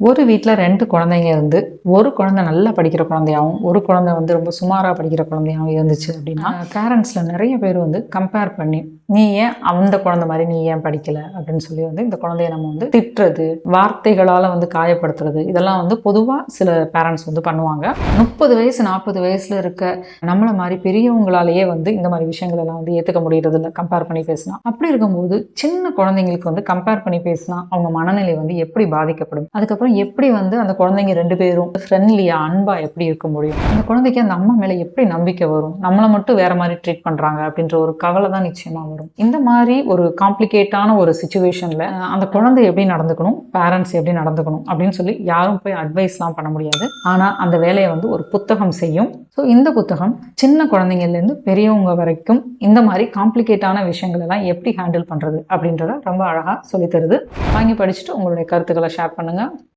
ஒரு வீட்டில் ரெண்டு குழந்தைங்க இருந்து ஒரு குழந்தை நல்லா படிக்கிற குழந்தையாகவும் ஒரு குழந்தை வந்து ரொம்ப சுமாராக படிக்கிற குழந்தையாகவும் இருந்துச்சு அப்படின்னா பேரண்ட்ஸில் நிறைய பேர் வந்து கம்பேர் பண்ணி நீ ஏன் அந்த குழந்தை மாதிரி நீ ஏன் படிக்கல? அப்படின்னு சொல்லி வந்து இந்த குழந்தைய நம்ம வந்து திட்டுறது வார்த்தைகளால் வந்து காயப்படுத்துறது இதெல்லாம் வந்து பொதுவாக சில பேரண்ட்ஸ் வந்து பண்ணுவாங்க. முப்பது வயசு நாற்பது வயசில் இருக்க நம்மளை மாதிரி பெரியவங்களாலேயே வந்து இந்த மாதிரி விஷயங்கள் எல்லாம் வந்து ஏற்றுக்க முடியறது இல்லை கம்பேர் பண்ணி பேசினா. அப்படி இருக்கும்போது சின்ன குழந்தைங்களுக்கு வந்து கம்பேர் பண்ணி பேசினா அவங்க மனநிலை வந்து எப்படி பாதிக்கப்படும்? அதுக்கப்புறம் எப்படி வந்து அந்த குழந்தைங்க ரெண்டு பேரும் ஃப்ரெண்ட்லியா அன்பா எப்படி இருக்க முடியும்? அந்த குழந்தைக்கு அந்த அம்மா மேல எப்படி நம்பிக்கை வரும்? நம்மளை மட்டும் வேற மாதிரி ட்ரீட் பண்றாங்க அப்படின்ற ஒரு கவலை தான் நிச்சயமா வரும். இந்த மாதிரி ஒரு காம்ப்ளிகேட்டான ஒரு சுச்சுவேஷன்ல அந்த குழந்தை எப்படி நடந்துக்கணும்? பேரண்ட்ஸ் எப்படி நடந்துக்கணும்? அப்படின்னு சொல்லி யாரும் போய் அட்வைஸ்லாம் பண்ண முடியாது. ஆனா அந்த வேலையை வந்து ஒரு புத்தகம் செய்யும். ஸோ இந்த புத்தகம் சின்ன குழந்தைங்கள்லேருந்து பெரியவங்க வரைக்கும் இந்த மாதிரி காம்ப்ளிகேட்டான விஷயங்கள் எல்லாம் எப்படி ஹேண்டில் பண்ணுறது அப்படின்றத ரொம்ப அழகாக சொல்லித் தருது வாங்கி படிச்சுட்டு உங்களுடைய கருத்துக்களை ஷேர் பண்ணுங்கள்